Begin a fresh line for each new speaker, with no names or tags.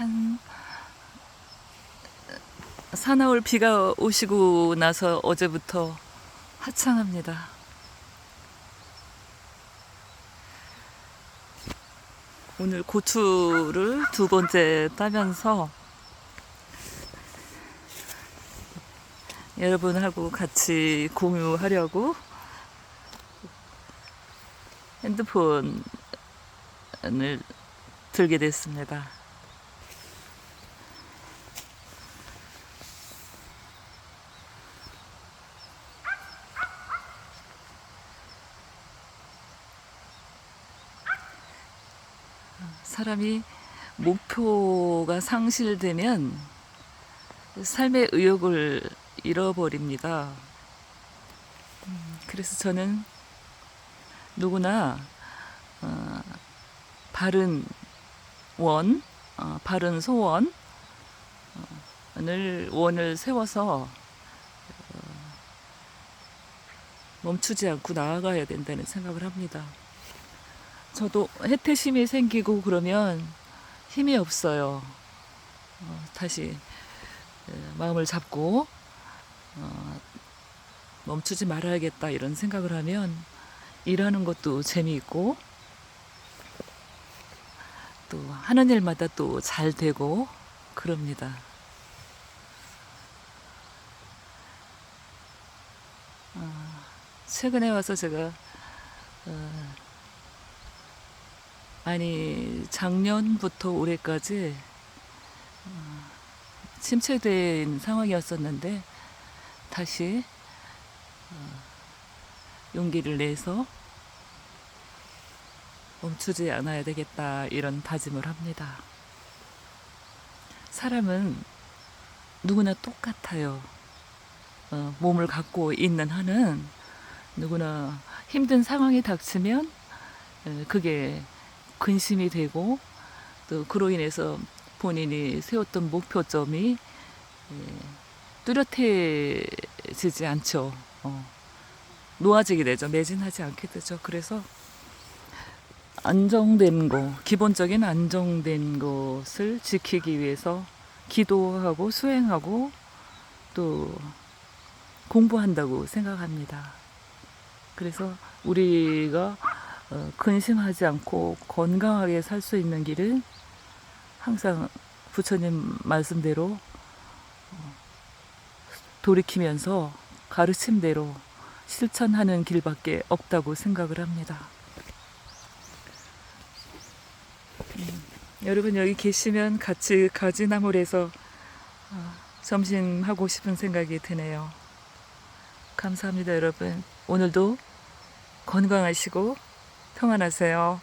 한 사나울 비가 오시고 나서 어제부터 화창합니다. 오늘 고추를 두 번째 따면서 여러분하고 같이 공유하려고 핸드폰을 들게 됐습니다. 사람이 목표가 상실되면 삶의 의욕을 잃어버립니다. 음, 그래서 저는 누구나 어, 바른 원, 어, 바른 소원, 을 원을 세워서 어, 멈추지 않고 나아가야 된다는 생각을 합니다. 저도 해태심이 생기고 그러면 힘이 없어요. 어, 다시 에, 마음을 잡고 어, 멈추지 말아야겠다 이런 생각을 하면 일하는 것도 재미있고 또 하는 일마다 또 잘 되고 그럽니다. 어, 최근에 와서 제가 어, 아니 작년부터 올해까지 어, 침체된 상황이었었는데 다시 어, 용기를 내서 멈추지 않아야 되겠다 이런 다짐을 합니다. 사람은 누구나 똑같아요. 어, 몸을 갖고 있는 한은 누구나 힘든 상황이 닥치면 에, 그게 근심이 되고 또 그로 인해서 본인이 세웠던 목표점이 예, 뚜렷해지지 않죠. 어, 놓아지게 되죠. 매진하지 않게 되죠. 그래서 안정된 거, 기본적인 안정된 것을 지키기 위해서 기도하고 수행하고 또 공부한다고 생각합니다. 그래서 우리가 어, 근심하지 않고 건강하게 살 수 있는 길은 항상 부처님 말씀대로 어, 돌이키면서 가르침대로 실천하는 길밖에 없다고 생각을 합니다. 음, 여러분 여기 계시면 같이 가지나물에서 어, 점심 하고 싶은 생각이 드네요. 감사합니다, 여러분. 오늘도 건강하시고 평안하세요.